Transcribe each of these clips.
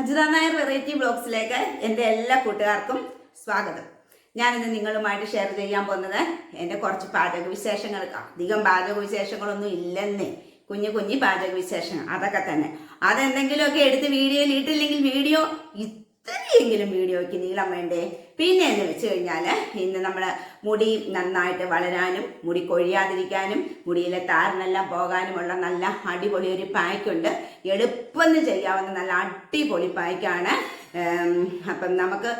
Ajitha Nair variety ബ്ലോഗ്സിലേക്ക് എന്റെ എല്ലാ കൂട്ടുകാർക്കും സ്വാഗതം. ഞാനിന്ന് നിങ്ങളുമായിട്ട് ഷെയർ ചെയ്യാൻ പോകുന്നത് എന്റെ കുറച്ച് പാചക വിശേഷങ്ങൾ അധികം പാചക വിശേഷങ്ങളൊന്നും ഇല്ലെന്നേ. കുഞ്ഞു കുഞ്ഞു പാചക വിശേഷങ്ങൾ അതൊക്കെ തന്നെ. അതെന്തെങ്കിലുമൊക്കെ എടുത്ത് വീഡിയോയിൽ ഇട്ടില്ലെങ്കിൽ വീഡിയോ ഇത്രയെങ്കിലും വീഡിയോയ്ക്ക് നീളം വേണ്ടേ? പിന്നെ എന്ന് വെച്ച് കഴിഞ്ഞാൽ ഇന്ന് നമ്മൾ മുടി നന്നായിട്ട് വളരാനും മുടി കൊഴിയാതിരിക്കാനും മുടിയിലെ താരനെല്ലാം പോകാനുമുള്ള നല്ല അടിപൊളി ഒരു പായ്ക്കുണ്ട്. എളുപ്പമെന്ന് ചെയ്യാവുന്ന നല്ല അടിപൊളി പായ്ക്കാണ്. അപ്പം നമുക്ക്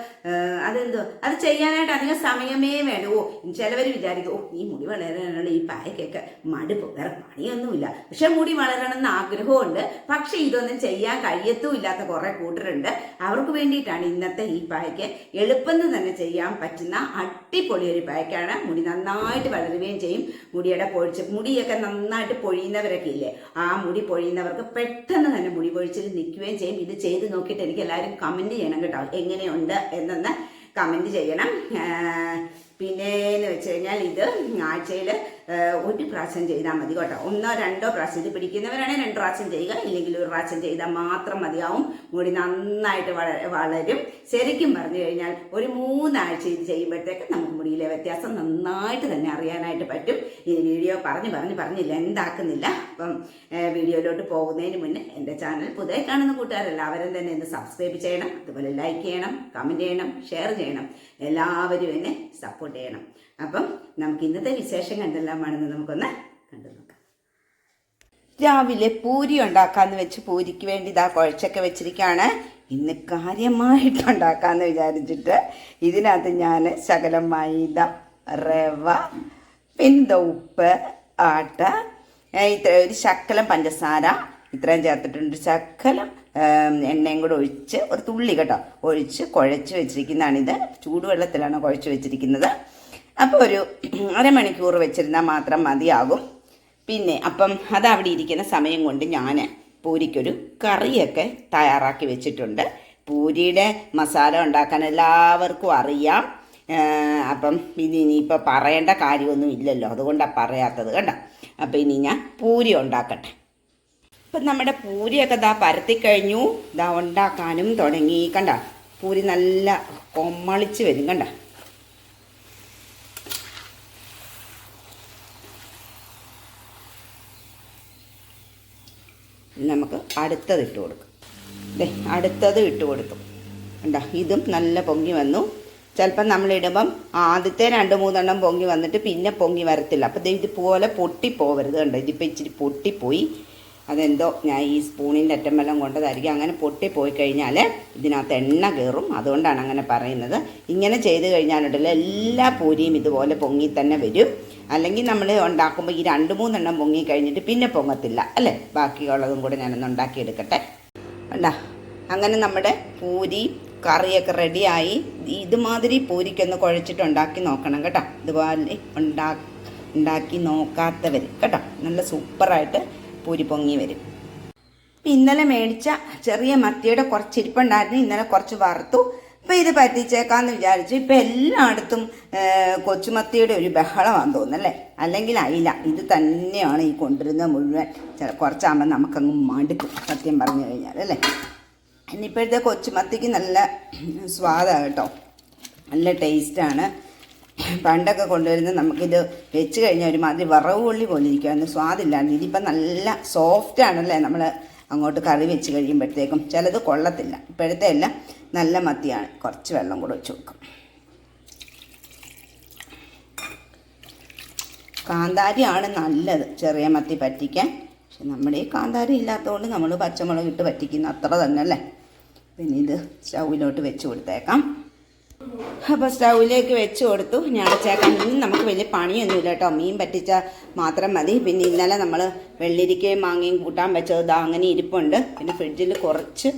അതെന്തോ അത് ചെയ്യാനായിട്ട് അധികം സമയമേ വേണ്ട. ഓ ചിലവർ വിചാരിക്കും ഓ ഈ മുടി വളരാനുള്ള ഈ പായ്ക്കൊക്കെ മടുപ്പ് വേറെ പണിയൊന്നുമില്ല. പക്ഷെ മുടി വളരണം എന്ന് ആഗ്രഹമുണ്ട്. പക്ഷെ ഇതൊന്നും ചെയ്യാൻ കഴിയത്തും ഇല്ലാത്ത കുറെ കൂട്ടരുണ്ട്. അവർക്ക് വേണ്ടിയിട്ടാണ് ഇന്നത്തെ ഈ പായ്ക്ക് എളുപ്പത്തിൽ തന്നെ ചെയ്യാൻ പറ്റുന്ന അടിപൊളി ഒരു പാക്കാണ് മുടി നന്നായിട്ട് വളരുകയും ചെയ്യും. മുടിയുടെ പൊഴിച്ച് മുടിയൊക്കെ നന്നായിട്ട് പൊഴിയുന്നവരൊക്കെ ഇല്ലേ? ആ മുടി പൊഴിയുന്നവർക്ക് പെട്ടെന്ന് തന്നെ മുടി പൊഴിച്ചിൽ നിൽക്കുകയും ചെയ്യും. ഇത് ചെയ്ത് നോക്കിയിട്ട് എനിക്ക് എല്ലാവരും കമന്റ് ചെയ്യണം കേട്ടോ. എങ്ങനെയുണ്ട് എന്നൊന്ന് കമന്റ് ചെയ്യണം. പിന്നെ എന്ന് വെച്ച് കഴിഞ്ഞാൽ ഇത് ആഴ്ചയിൽ ഒരു പ്രാവശ്യം ചെയ്താൽ മതി കേട്ടോ. ഒന്നോ രണ്ടോ പ്രാവശ്യം ഇത് പിടിക്കുന്നവരാണെങ്കിൽ രണ്ട് പ്രാവശ്യം ചെയ്യുക. ഇല്ലെങ്കിൽ ഒരു പ്രാവശ്യം ചെയ്താൽ മാത്രം മതിയാവും. മുടി നന്നായിട്ട് വള വളരും. ശരിക്കും പറഞ്ഞു കഴിഞ്ഞാൽ ഒരു മൂന്നാഴ്ച ഇത് ചെയ്യുമ്പോഴത്തേക്ക് നമുക്ക് മുടിയിലെ വ്യത്യാസം നന്നായിട്ട് തന്നെ അറിയാനായിട്ട് പറ്റും. ഈ വീഡിയോ പറഞ്ഞ് പറഞ്ഞ് പറഞ്ഞില്ല. എന്താക്കുന്നില്ല. അപ്പം വീഡിയോയിലോട്ട് പോകുന്നതിന് മുന്നേ എന്റെ ചാനൽ പുതിയ കാണുന്ന കൂട്ടുകാരെല്ലാവരും തന്നെ ഒന്ന് സബ്സ്ക്രൈബ് ചെയ്യണം. അതുപോലെ ലൈക്ക് ചെയ്യണം കമന്റ് ചെയ്യണം ഷെയർ ചെയ്യണം. എല്ലാവരും എന്നെ സപ്പോർട്ട് ചെയ്യണം. അപ്പം നമുക്ക് ഇന്നത്തെ വിശേഷം കണ്ടെല്ലാമാണെന്ന് നമുക്കൊന്ന് കണ്ടു നോക്കാം. രാവിലെ പൂരി ഉണ്ടാക്കാന്ന് വെച്ച് പൂരിക്ക് വേണ്ടി ഇതാ കുഴച്ചൊക്കെ വെച്ചിരിക്കുകയാണ് ഇന്ന് കാര്യമായിട്ട് ഉണ്ടാക്കാന്ന് വിചാരിച്ചിട്ട് ഇതിനകത്ത് ഞാൻ ശകലം മൈദ റവ പിന്നെ ഉപ്പ് ആട്ട ഇത്ര ഒരു ശക്കലം പഞ്ചസാര ഇത്രയും ചേർത്തിട്ടുണ്ട്. ശക്കലം എണ്ണയും കൂടെ ഒഴിച്ച് ഒരു തുള്ളി കേട്ടോ. ഒഴിച്ച് കുഴച്ച് വെച്ചിരിക്കുന്നതാണിത്. ചൂടുവെള്ളത്തിലാണ് കുഴച്ച് വെച്ചിരിക്കുന്നത്. അപ്പോൾ ഒരു അരമണിക്കൂർ വെച്ചിരുന്നാൽ മാത്രം മതിയാകും. പിന്നെ അപ്പം അത് അവിടെ ഇരിക്കുന്ന സമയം കൊണ്ട് ഞാൻ പൂരിക്കൊരു കറിയൊക്കെ തയ്യാറാക്കി വെച്ചിട്ടുണ്ട്. പൂരിയുടെ മസാല ഉണ്ടാക്കാൻ എല്ലാവർക്കും അറിയാം. അപ്പം ഇനി ഇനിയിപ്പോൾ പറയേണ്ട കാര്യമൊന്നും ഇല്ലല്ലോ. അതുകൊണ്ടാണ് പറയാത്തത് കണ്ടോ? അപ്പം ഇനി ഞാൻ പൂരി ഉണ്ടാക്കട്ടെ. ഇപ്പം നമ്മുടെ പൂരിയൊക്കെ ദാ പരത്തി കഴിഞ്ഞു. ദാ ഉണ്ടാക്കാനും തുടങ്ങി. കണ്ട? പൂരി നല്ല കൊമ്മളിച്ച് വരും. കണ്ട ഇനി നമുക്ക് അടുത്തത് ഇട്ട് കൊടുക്കും. ദേ അടുത്തത് ഇട്ട് കൊടുത്തു ഉണ്ടോ ഇതും നല്ല പൊങ്ങി വന്നു. ചിലപ്പം നമ്മളിടുമ്പം ആദ്യത്തെ രണ്ട് മൂന്നെണ്ണം പൊങ്ങി വന്നിട്ട് പിന്നെ പൊങ്ങി വരത്തില്ല. അപ്പം ഇതുപോലെ പൊട്ടിപ്പോവരുത് കണ്ടോ? ഇതിപ്പോൾ ഇച്ചിരി പൊട്ടിപ്പോയി. അതെന്തോ ഞാൻ ഈ സ്പൂണിന്റെ അറ്റമെല്ലാം കൊണ്ടതായിരിക്കും. അങ്ങനെ പൊട്ടിപ്പോയി കഴിഞ്ഞാൽ ഇതിനകത്ത് എണ്ണ കയറും. അതുകൊണ്ടാണ് അങ്ങനെ പറയുന്നത്. ഇങ്ങനെ ചെയ്ത് കഴിഞ്ഞാലുണ്ടല്ലോ എല്ലാ പൂരിയും ഇതുപോലെ പൊങ്ങി തന്നെ വരും. അല്ലെങ്കിൽ നമ്മൾ ഉണ്ടാക്കുമ്പോൾ ഈ രണ്ട് മൂന്നെണ്ണം പൊങ്ങി കഴിഞ്ഞിട്ട് പിന്നെ പൊങ്ങത്തില്ല അല്ലേ? ബാക്കിയുള്ളതും കൂടെ ഞാനൊന്ന് ഉണ്ടാക്കിയെടുക്കട്ടെ. ഉണ്ടാ അങ്ങനെ നമ്മുടെ പൂരി കറിയൊക്കെ റെഡിയായി. ഇതുമാതിരി പൂരിക്കൊന്ന് കുഴച്ചിട്ട് ഉണ്ടാക്കി നോക്കണം കേട്ടോ. ഇതുപോലെ ഉണ്ടാ ഉണ്ടാക്കി നോക്കാത്തവർ കേട്ടോ. നല്ല സൂപ്പറായിട്ട് പൂരി പൊങ്ങി വരും. ഇന്നലെ മേടിച്ച ചെറിയ മത്തിയുടെ കുറച്ച് ഇരിപ്പുണ്ടായിരുന്നു ഇന്നലെ കുറച്ച് വറുത്തു. ഇപ്പം ഇത് പറ്റിച്ചേക്കാന്ന് വിചാരിച്ചു ഇപ്പം എല്ലായിടത്തും കൊച്ചുമത്തിയുടെ ഒരു ബഹളമാണെന്ന് തോന്നുന്നല്ലേ അല്ലെങ്കിൽ അയില. ഇത് തന്നെയാണ് ഈ കൊണ്ടുവരുന്നത് മുഴുവൻ. ചില കുറച്ചാകുമ്പോൾ നമുക്കങ്ങ് മടുക്കും സത്യം പറഞ്ഞു കഴിഞ്ഞാൽ അല്ലേ? ഇനിയിപ്പോഴത്തെ കൊച്ചുമത്തിക്ക് നല്ല സ്വാദാണ് കേട്ടോ. നല്ല ടേസ്റ്റാണ്. പണ്ടൊക്കെ കൊണ്ടുവരുന്നത് നമുക്കിത് വെച്ച് കഴിഞ്ഞാൽ ഒരുമാതിരി വറവ് ഉള്ളി പോലെ ഇരിക്കുമായിരുന്നു സ്വാദില്ലായിരുന്നു. ഇതിപ്പം നല്ല സോഫ്റ്റ് ആണല്ലേ നമ്മൾ അങ്ങോട്ട് കറി വെച്ച് കഴിയുമ്പോഴത്തേക്കും ചിലത് കൊള്ളത്തില്ല. ഇപ്പോഴത്തെ എല്ലാം നല്ല മത്തിയാണ്. കുറച്ച് വെള്ളം കൂടെ വെച്ച് കൊടുക്കും. കാന്താരിയാണ് നല്ലത് ചെറിയ മത്തി പറ്റിക്കാൻ. പക്ഷെ നമ്മുടെ ഈ കാന്താരി ഇല്ലാത്തതുകൊണ്ട് നമ്മൾ പച്ചമുളക് ഇട്ട് പറ്റിക്കുന്ന അത്ര തന്നെ അല്ലേ പിന്നെ ഇത് സ്റ്റൗവിലോട്ട് വെച്ച് കൊടുത്തേക്കാം. അപ്പോൾ സ്റ്റൗവിലേക്ക് വെച്ച് കൊടുത്തു. ഇനി അടച്ചേക്കാം ഇന്ന് നമുക്ക് വലിയ പണിയൊന്നുമില്ല കേട്ടോ. മീൻ പറ്റിച്ച മാത്രം മതി. പിന്നെ ഇന്നലെ നമ്മൾ വെള്ളിരിക്കയും മാങ്ങയും കൂട്ടാൻ വെച്ചത് ഇതാ അങ്ങനെ ഇരിപ്പുണ്ട്. പിന്നെ ഫ്രിഡ്ജിൽ കുറച്ച്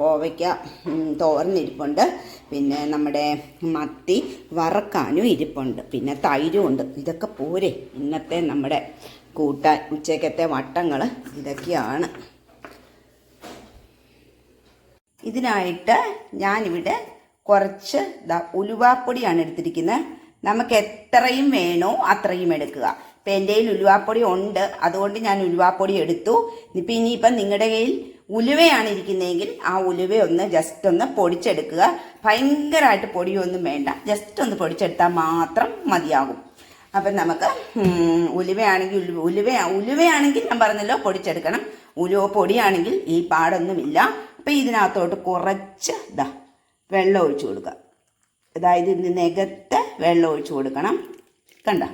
കോവയ്ക്ക തോരനിരിപ്പുണ്ട് പിന്നെ നമ്മുടെ മത്തി വറക്കാനും ഇരിപ്പുണ്ട്. പിന്നെ തൈരും ഉണ്ട്. ഇതൊക്കെ പോരെ. ഇന്നത്തെ നമ്മുടെ കൂട്ടാൻ ഉച്ചക്കത്തെ വട്ടങ്ങൾ ഇതൊക്കെയാണ്. ഇതിനായിട്ട് ഞാനിവിടെ കുറച്ച് ദാ ഉലുവാപ്പൊടിയാണ് എടുത്തിരിക്കുന്നത്. നമുക്ക് എത്രയും വേണോ അത്രയും എടുക്കുക. ഇപ്പം എന്റെ കയ്യിൽ ഉലുവാപ്പൊടി ഉണ്ട്. അതുകൊണ്ട് ഞാൻ ഉലുവാപ്പൊടി എടുത്തു. ഇപ്പം ഇനിയിപ്പം നിങ്ങളുടെ കയ്യിൽ ഉലുവയാണ് ഇരിക്കുന്നതെങ്കിൽ ആ ഉലുവ ഒന്ന് ജസ്റ്റ് ഒന്ന് പൊടിച്ചെടുക്കുക. ഭയങ്കരമായിട്ട് പൊടിയൊന്നും വേണ്ട. ജസ്റ്റ് ഒന്ന് പൊടിച്ചെടുത്താൽ മാത്രം മതിയാകും. അപ്പം നമുക്ക് ഉലുവയാണെങ്കിൽ ഉലുവ ഉലുവ ഉലുവയാണെങ്കിൽ ഞാൻ പറഞ്ഞല്ലോ പൊടിച്ചെടുക്കണം. ഉലുവ പൊടിയാണെങ്കിൽ ഈ പാടൊന്നുമില്ല. അപ്പം ഇതിനകത്തോട്ട് കുറച്ച് ഇതാ വെള്ളം ഒഴിച്ചു കൊടുക്കുക. അതായത് ഇതിന് നികത്ത് വെള്ളം ഒഴിച്ചു കൊടുക്കണം. കണ്ട?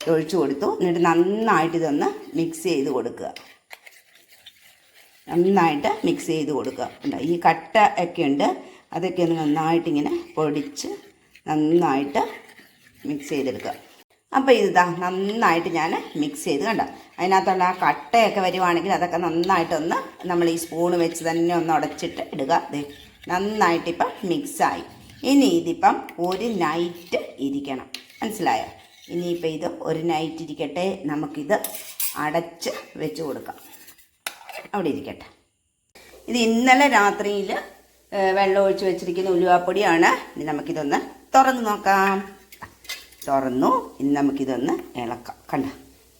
ഒഴിച്ചു കൊടുത്തു. എന്നിട്ട് നന്നായിട്ട് ഇതൊന്ന് മിക്സ് ചെയ്ത് കൊടുക്കുക. നന്നായിട്ട് മിക്സ് ചെയ്ത് കൊടുക്കുക. ഈ കട്ട ഒക്കെ ഉണ്ട്. അതൊക്കെ ഒന്ന് നന്നായിട്ട് ഇങ്ങനെ പൊടിച്ച് നന്നായിട്ട് മിക്സ് ചെയ്തെടുക്കുക. അപ്പോൾ ഇതാ നന്നായിട്ട് ഞാൻ മിക്സ് ചെയ്ത് കണ്ട? അതിനകത്തുള്ള ആ കട്ടയൊക്കെ വരുവാണെങ്കിൽ അതൊക്കെ നന്നായിട്ടൊന്ന് നമ്മൾ ഈ സ്പൂൺ വെച്ച് തന്നെ ഒന്ന് ഉടച്ചിട്ട് ഇടുക. ദേ നന്നായിട്ട് ഇപ്പം മിക്സായി. ഇനി ഇതിപ്പം ഒരു നൈറ്റ് ഇരിക്കണം. മനസ്സിലായോ? ഇനിയിപ്പോൾ ഇത് ഒരു നൈറ്റ് ഇരിക്കട്ടെ. നമുക്കിത് അടച്ച് വെച്ച് കൊടുക്കാം. അവിടെ ഇരിക്കട്ടെ. ഇത് ഇന്നലെ രാത്രിയിൽ വെള്ളം ഒഴിച്ച് വെച്ചിരിക്കുന്ന ഉലുവാപ്പൊടിയാണ്. ഇനി നമുക്കിതൊന്ന് തുറന്ന് നോക്കാം. തുറന്നു. ഇനി നമുക്കിതൊന്ന് ഇളക്കാം. കണ്ട?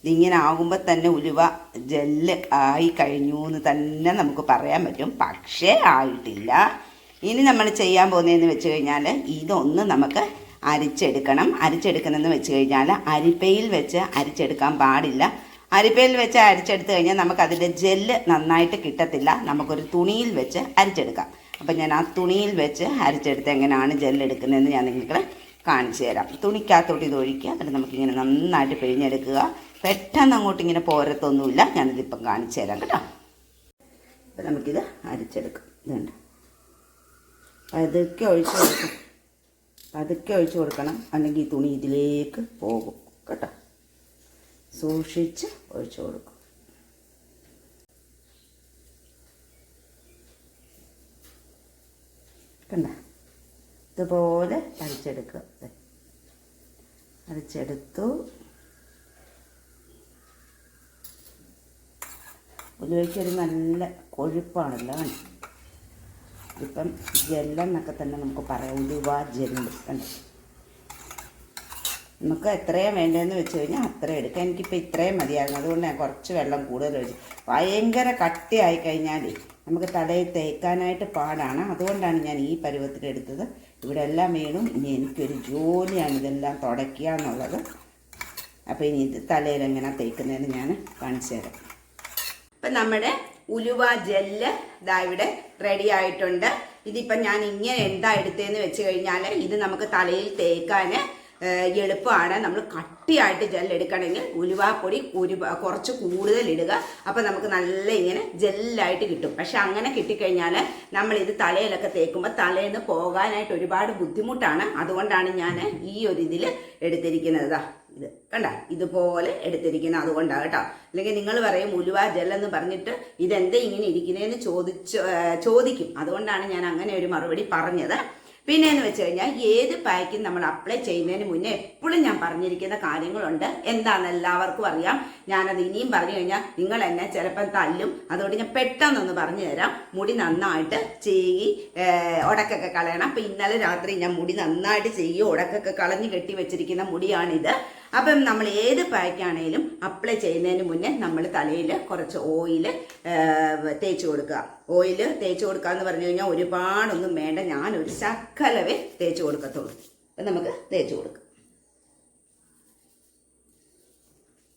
ഇതിങ്ങനെ ആകുമ്പോൾ തന്നെ ഉലുവ ജെല്ല് ആയി കഴിഞ്ഞു എന്ന് തന്നെ നമുക്ക് പറയാൻ പറ്റും. പക്ഷേ ആയിട്ടില്ല. ഇനി നമ്മൾ ചെയ്യാൻ പോകുന്നതെന്ന് വെച്ച് കഴിഞ്ഞാൽ ഇതൊന്ന് നമുക്ക് അരിച്ചെടുക്കണം. അരിച്ചെടുക്കണമെന്ന് വെച്ച് കഴിഞ്ഞാൽ അരിപ്പയിൽ വെച്ച് അരിച്ചെടുക്കാൻ പാടില്ല. അരിപ്പയിൽ വെച്ച് അരിച്ചെടുത്ത് കഴിഞ്ഞാൽ നമുക്ക് അതിന്റെ ജെല്ല് നന്നായിട്ട് കിട്ടത്തില്ല. നമുക്കൊരു തുണിയിൽ വെച്ച് അരിച്ചെടുക്കാം. അപ്പം ഞാൻ ആ തുണിയിൽ വെച്ച് അരിച്ചെടുത്ത് എങ്ങനെയാണ് ജെല്ലെടുക്കുന്നതെന്ന് ഞാൻ നിങ്ങൾക്ക് കാണിച്ചു തരാം. തുണിക്കകത്തോട്ട് ഇത് ഒഴിക്കുക. എന്നിട്ട് നമുക്കിങ്ങനെ നന്നായിട്ട് പിഴിഞ്ഞെടുക്കുക. പെട്ടെന്ന് അങ്ങോട്ട് ഇങ്ങനെ പോരത്തൊന്നുമില്ല. ഞാനിതിപ്പം കാണിച്ചു തരാം കേട്ടോ. അപ്പം നമുക്കിത് അരിച്ചെടുക്കാം. ഇതുണ്ട്. പതുക്കെ ഒഴിച്ച് കൊടുക്കണം. പതുക്കെ ഒഴിച്ച് കൊടുക്കണം. അല്ലെങ്കിൽ തുണി ഇതിലേക്ക് പോകും. കേട്ടോ? സൂക്ഷിച്ച് ഒഴിച്ചു കൊടുക്കും. കണ്ട? ഇതുപോലെ അരിച്ചെടുക്കുക. അരിച്ചെടുത്തു ഉലുവയ്ക്കൊരു നല്ല കൊഴുപ്പാണല്ലോ? ഇപ്പം ജെല്ലെന്നൊക്കെ തന്നെ നമുക്ക് പറയാം. ഉലുവ ജെല്ല് കണ്ടു? നമുക്ക് എത്രയും വേണ്ടതെന്ന് വെച്ച് കഴിഞ്ഞാൽ അത്രയും എടുക്കാം. എനിക്കിപ്പോൾ ഇത്രയും മതിയായിരുന്നു. അതുകൊണ്ട് ഞാൻ കുറച്ച് വെള്ളം കൂടുതൽ ഒഴിച്ചു. ഭയങ്കര കട്ടിയായി കഴിഞ്ഞാൽ നമുക്ക് തലയിൽ തേക്കാനായിട്ട് പാടാണ്. അതുകൊണ്ടാണ് ഞാൻ ഈ പരുവത്തിൽ എടുത്തത്. ഇവിടെ എല്ലാം വേണം. ഇനി എനിക്കൊരു ജോലിയാണ് ഇതെല്ലാം തുടയ്ക്കുക എന്നുള്ളത്. അപ്പോൾ ഇനി ഇത് തലയിൽ എങ്ങനെ തേക്കുന്നതെന്ന് ഞാൻ കാണിച്ചു തരാം. ഇപ്പം നമ്മുടെ ഉലുവ ജെല്ല് ഇതാ ഇവിടെ റെഡി ആയിട്ടുണ്ട്. ഇതിപ്പം ഞാൻ ഇങ്ങനെ എന്താ എടുത്തതെന്ന് വെച്ച് കഴിഞ്ഞാൽ ഇത് നമുക്ക് തലയിൽ തേക്കാൻ എളുപ്പമാണ്. നമ്മൾ കട്ടിയായിട്ട് ജെൽ എടുക്കണമെങ്കിൽ ഉലുവാപ്പൊടി ഒരു കുറച്ച് കൂടുതൽ ഇടുക. അപ്പം നമുക്ക് നല്ല ഇങ്ങനെ ജെല്ലായിട്ട് കിട്ടും. പക്ഷെ അങ്ങനെ കിട്ടിക്കഴിഞ്ഞാൽ നമ്മൾ ഇത് തലയിലൊക്കെ തേക്കുമ്പോൾ തലേന്ന് പോകാനായിട്ട് ഒരുപാട് ബുദ്ധിമുട്ടാണ്. അതുകൊണ്ടാണ് ഞാൻ ഈ ഒരു ഇതിൽ എടുത്തിരിക്കുന്നത് ഇത്. കണ്ട? ഇതുപോലെ എടുത്തിരിക്കുന്നത് അതുകൊണ്ടാണ് കേട്ടോ. അല്ലെങ്കിൽ നിങ്ങൾ പറയും ഉലുവ ജെല്ലെന്ന് പറഞ്ഞിട്ട് ഇതെന്താ ഇങ്ങനെ ഇരിക്കുന്നതെന്ന് ചോദിച്ചു ചോദിക്കും. അതുകൊണ്ടാണ് ഞാൻ അങ്ങനെ ഒരു മറുപടി പറഞ്ഞത്. പിന്നെ എന്ന് വെച്ച് കഴിഞ്ഞാൽ ഏത് പാക്കും നമ്മൾ അപ്ലൈ ചെയ്യുന്നതിന് മുന്നേ എപ്പോഴും ഞാൻ പറഞ്ഞിരിക്കുന്ന കാര്യങ്ങളുണ്ട്. എന്താണെന്ന് എല്ലാവർക്കും അറിയാം. ഞാനത് ഇനിയും പറഞ്ഞു കഴിഞ്ഞാൽ നിങ്ങൾ എന്നെ ചിലപ്പം തല്ലും. അതുകൊണ്ട് ഞാൻ പെട്ടെന്നൊന്ന് പറഞ്ഞു തരാം. മുടി നന്നായിട്ട് ചെയ്യി ഉടക്കൊക്കെ കളയണം. അപ്പം ഇന്നലെ രാത്രി ഞാൻ മുടി നന്നായിട്ട് ചെയ്യും ഉടക്കൊക്കെ കളഞ്ഞ് കെട്ടി വെച്ചിരിക്കുന്ന മുടിയാണിത്. അപ്പം നമ്മൾ ഏത് പാക്കാണേലും അപ്ലൈ ചെയ്യുന്നതിന് മുന്നേ നമ്മൾ തലയിൽ കുറച്ച് ഓയിൽ തേച്ച് കൊടുക്കുക. ഓയിൽ തേച്ച് കൊടുക്കുക എന്ന് പറഞ്ഞു കഴിഞ്ഞാൽ ഒരുപാടൊന്നും വേണ്ട. ഞാനൊരു ശക്കലവേ തേച്ച് കൊടുക്കത്തുള്ളൂ. അപ്പം നമുക്ക് തേച്ച് കൊടുക്കാം.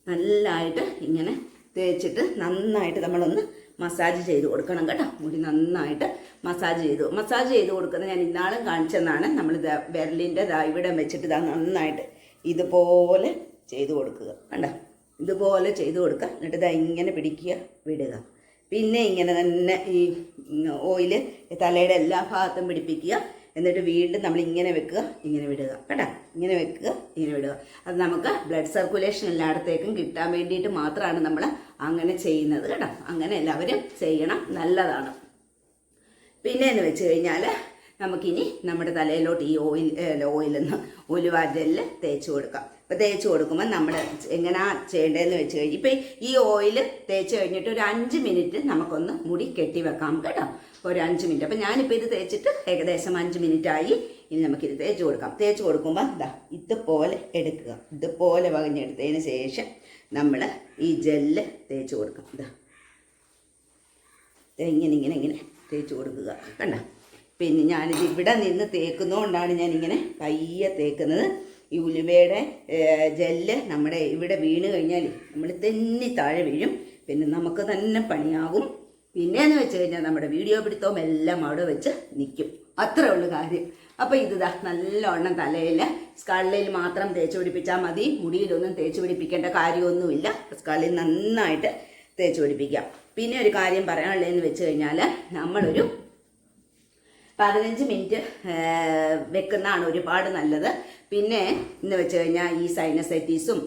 നല്ലതായിട്ട് ഇങ്ങനെ തേച്ചിട്ട് നന്നായിട്ട് നമ്മളൊന്ന് മസാജ് ചെയ്ത് കൊടുക്കണം കേട്ടോ. മുടി നന്നായിട്ട് മസാജ് ചെയ്തു. മസാജ് ചെയ്ത് കൊടുക്കുന്നത് ഞാൻ ഇന്നാളും കാണിച്ചെന്നാണ്. നമ്മൾ വിരലിന്റെ ഇവിടെ വെച്ചിട്ട് ഇതാ നന്നായിട്ട് ഇതുപോലെ ചെയ്തു കൊടുക്കുക. കണ്ട? ഇതുപോലെ ചെയ്തു കൊടുക്കുക. എന്നിട്ട് ഇതാ ഇങ്ങനെ പിടിക്കുക വിടുക. പിന്നെ ഇങ്ങനെ തന്നെ ഈ ഓയിൽ തലയുടെ എല്ലാ ഭാഗത്തും പിടിപ്പിക്കുക. എന്നിട്ട് വീണ്ടും നമ്മൾ ഇങ്ങനെ വെക്കുക ഇങ്ങനെ വിടുക. കേട്ടോ ഇങ്ങനെ വെക്കുക ഇങ്ങനെ വിടുക. അത് നമുക്ക് ബ്ലഡ് സർക്കുലേഷൻ എല്ലായിടത്തേക്കും കിട്ടാൻ വേണ്ടിയിട്ട് മാത്രമാണ് നമ്മൾ അങ്ങനെ ചെയ്യുന്നത്. കേട്ടോ അങ്ങനെ എല്ലാവരും ചെയ്യണം. നല്ലതാണ്. പിന്നെ എന്ന് വെച്ച് കഴിഞ്ഞാൽ നമുക്കിനി നമ്മുടെ തലയിലോട്ട് ഈ ഓയിൽ ഓയിലെന്ന് ഉലുവ ജെല്ല് തേച്ച് കൊടുക്കാം. അപ്പോൾ തേച്ച് കൊടുക്കുമ്പോൾ നമ്മൾ എങ്ങനെയാ ചെയ്യേണ്ടതെന്ന് വെച്ച് കഴിഞ്ഞ് ഇപ്പം ഈ ഓയിൽ തേച്ച് കഴിഞ്ഞിട്ട് ഒരു അഞ്ച് മിനിറ്റ് നമുക്കൊന്ന് മുടി കെട്ടി വെക്കാം കേട്ടോ. ഒരു അഞ്ച് മിനിറ്റ്. അപ്പം ഞാനിപ്പോൾ ഇത് തേച്ചിട്ട് ഏകദേശം അഞ്ച് മിനിറ്റ് ആയി ഇനി നമുക്കിത് തേച്ച് കൊടുക്കാം. തേച്ച് കൊടുക്കുമ്പോൾ ഇതാ ഇതുപോലെ എടുക്കുക. ഇതുപോലെ വകഞ്ഞെടുത്തതിന് ശേഷം നമ്മൾ ഈ ജെല്ല് തേച്ച് കൊടുക്കാം. ഇതാ ഇങ്ങനെ ഇങ്ങനെ ഇങ്ങനെ തേച്ച് കൊടുക്കുക. കണ്ട? പിന്നെ ഞാനിത് ഇവിടെ നിന്ന് തേക്കുന്നതുകൊണ്ടാണ് ഞാനിങ്ങനെ പയ്യെ തേക്കുന്നത്. ഈ ഉലുവയുടെ ജെല്ല് നമ്മുടെ ഇവിടെ വീണ് കഴിഞ്ഞാൽ നമ്മൾ തെന്നി താഴെ വീഴും. പിന്നെ നമുക്ക് തന്നെ പണിയാകും. പിന്നെയെന്ന് വെച്ച് കഴിഞ്ഞാൽ നമ്മുടെ വീഡിയോ പിടുത്തവും എല്ലാം അവിടെ വെച്ച് നിൽക്കും അത്രേ ഉള്ളൂ കാര്യം. അപ്പോൾ ഇതാ നല്ലോണം തലയിൽ സ്കള്ളിൽ മാത്രം തേച്ച് പിടിപ്പിച്ചാൽ മതി. മുടിയിലൊന്നും തേച്ച് പിടിപ്പിക്കേണ്ട കാര്യമൊന്നുമില്ല. സ്കള്ളിൽ നന്നായിട്ട് തേച്ച് പിടിപ്പിക്കാം. പിന്നെ ഒരു കാര്യം പറയാനുള്ളതെന്ന് വെച്ച് കഴിഞ്ഞാൽ നമ്മളൊരു പതിനഞ്ച് മിനിറ്റ് വെക്കുന്നതാണ് ഒരുപാട് നല്ലത്. പിന്നെ എന്ന് വെച്ച് കഴിഞ്ഞാൽ ഈ സൈനസൈറ്റീസും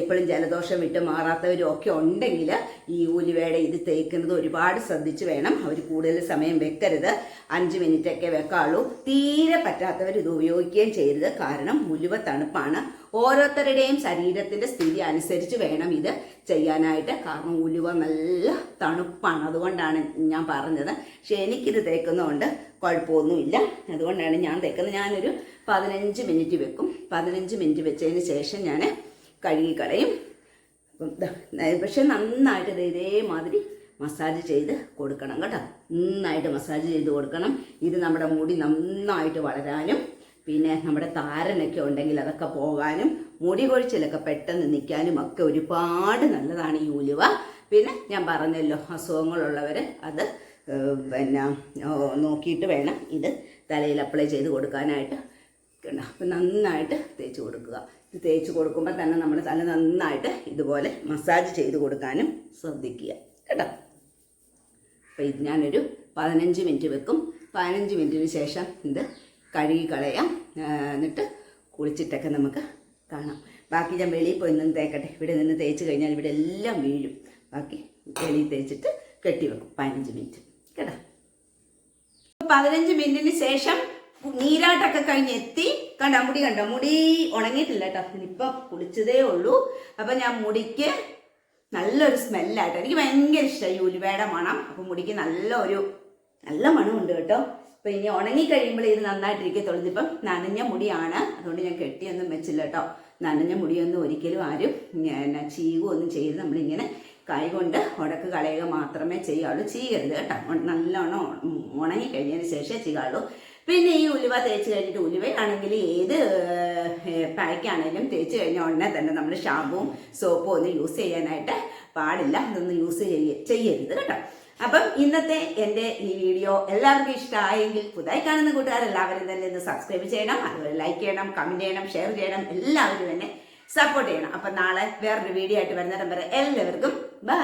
എപ്പോഴും ജലദോഷം വിട്ട് മാറാത്തവരും ഒക്കെ ഉണ്ടെങ്കിൽ ഈ ഉലുവയുടെ ഇത് തേക്കുന്നത് ഒരുപാട് ശ്രദ്ധിച്ച് വേണം. അവർ കൂടുതൽ സമയം വെക്കരുത്. അഞ്ച് മിനിറ്റൊക്കെ വെക്കാളൂ തീരെ പറ്റാത്തവർ ഇത് ഉപയോഗിക്കുകയും ചെയ്യരുത്. കാരണം ഉലുവ തണുപ്പാണ്. ഓരോരുത്തരുടെയും ശരീരത്തിന്റെ സ്ഥിതി അനുസരിച്ച് വേണം ഇത് ചെയ്യാനായിട്ട്. കാരണം ഉലുവ നല്ല തണുപ്പാണ്. അതുകൊണ്ടാണ് ഞാൻ പറഞ്ഞത്. പക്ഷെ എനിക്കിത് തേക്കുന്നതുകൊണ്ട് കുഴപ്പമൊന്നുമില്ല. അതുകൊണ്ടാണ് ഞാൻ തേക്കുന്നത്. ഞാനൊരു പതിനഞ്ച് മിനിറ്റ് വെക്കും. പതിനഞ്ച് മിനിറ്റ് വെച്ചതിന് ശേഷം ഞാൻ കഴുകിക്കളയും പക്ഷെ നന്നായിട്ട് ഇതേമാതിരി മസാജ് ചെയ്ത് കൊടുക്കണം കേട്ടോ. നന്നായിട്ട് മസാജ് ചെയ്ത് കൊടുക്കണം. ഇത് നമ്മുടെ മുടി നന്നായിട്ട് വളരാനും പിന്നെ നമ്മുടെ താരനൊക്കെ ഉണ്ടെങ്കിൽ അതൊക്കെ പോകാനും മുടി കൊഴിച്ചിലൊക്കെ പെട്ടെന്ന് നിൽക്കാനും ഒക്കെ ഒരുപാട് നല്ലതാണ് ഈ ഉലുവ. പിന്നെ ഞാൻ പറഞ്ഞല്ലോ അസുഖങ്ങളുള്ളവർ അത് പിന്നെ നോക്കിയിട്ട് വേണം ഇത് തലയിൽ അപ്ലൈ ചെയ്ത് കൊടുക്കാനായിട്ട്. അപ്പം നന്നായിട്ട് തേച്ച് കൊടുക്കുക. ഇത് തേച്ച് കൊടുക്കുമ്പോൾ തന്നെ നമ്മൾ തല നന്നായിട്ട് ഇതുപോലെ മസാജ് ചെയ്ത് കൊടുക്കാനും ശ്രദ്ധിക്കുക. കേട്ടോ? അപ്പോൾ ഇത് ഞാനൊരു പതിനഞ്ച് മിനിറ്റ് വെക്കും. പതിനഞ്ച് മിനിറ്റിന് ശേഷം ഇത് കഴുകി കളയാം എന്നിട്ട് കുളിച്ചിട്ടൊക്കെ നമുക്ക് കാണാം. ബാക്കി ഞാൻ വെളിയിൽ പോയി നിന്ന് തേക്കട്ടെ. ഇവിടെ നിന്ന് തേച്ച് കഴിഞ്ഞാൽ ഇവിടെ എല്ലാം വീഴും. ബാക്കി വെളിയിൽ തേച്ചിട്ട് കെട്ടി വെക്കും. പതിനഞ്ച് മിനിറ്റ്. കേട്ടോ? പതിനഞ്ച് മിനിറ്റിന് ശേഷം നീരാട്ടൊക്കെ കഴിഞ്ഞ് എത്തി. കണ്ട മുടി കണ്ടോ? മുടി ഉണങ്ങിയിട്ടില്ല കേട്ടോ. ഇപ്പൊ കുളിച്ചതേ ഉള്ളൂ. അപ്പൊ ഞാൻ മുടിക്ക് നല്ലൊരു സ്മെല്ലായിട്ടോ എനിക്ക് ഭയങ്കര ഇഷ്ടമായി ഉലുവേടെ മണം. അപ്പൊ മുടിക്ക് നല്ല ഒരു നല്ല മണമുണ്ട് കേട്ടോ. അപ്പൊ ഇനി ഉണങ്ങി കഴിയുമ്പോൾ ഇത് നന്നായിട്ടിരിക്കത്തുള്ളൂ ഇതിപ്പം നനഞ്ഞ മുടിയാണ്. അതുകൊണ്ട് ഞാൻ കെട്ടിയൊന്നും വെച്ചില്ല കേട്ടോ നനഞ്ഞ മുടിയൊന്നും ഒരിക്കലും ആരും പിന്നെ ചീകുമൊന്നും ചെയ്ത് നമ്മളിങ്ങനെ കൈകൊണ്ട് ഉടക്ക് കളയുക മാത്രമേ ചെയ്യാവുള്ളൂ. ചെയ്യരുത് കേട്ടോ. നല്ലോണം ഉണങ്ങി കഴിഞ്ഞതിന് ശേഷമേ ചെയ്യാവുള്ളൂ. പിന്നെ ഈ ഉലുവ തേച്ച് കഴിഞ്ഞിട്ട് ഉലുവയാണെങ്കിൽ ഏത് പാക്കാണെങ്കിലും തേച്ച് കഴിഞ്ഞ ഉടനെ തന്നെ നമ്മൾ ഷാമ്പുവും സോപ്പും ഒന്നും യൂസ് ചെയ്യാനായിട്ട് പാടില്ല. അതൊന്നും യൂസ് ചെയ്യ ചെയ്യരുത് കേട്ടോ. അപ്പം ഇന്നത്തെ എന്റെ ഈ വീഡിയോ എല്ലാവർക്കും ഇഷ്ടമായെങ്കിൽ പുതുതായി കാണുന്ന കൂട്ടുകാരെല്ലാവരും തന്നെ ഒന്ന് സബ്സ്ക്രൈബ് ചെയ്യണം അതുപോലെ ലൈക്ക് ചെയ്യണം കമന്റ് ചെയ്യണം ഷെയർ ചെയ്യണം എല്ലാവരും എന്നെ സപ്പോർട്ട് ചെയ്യണം. അപ്പം നാളെ വേറൊരു വീഡിയോ ആയിട്ട് വരുന്നിടം വരെ എല്ലാവർക്കും ബൈ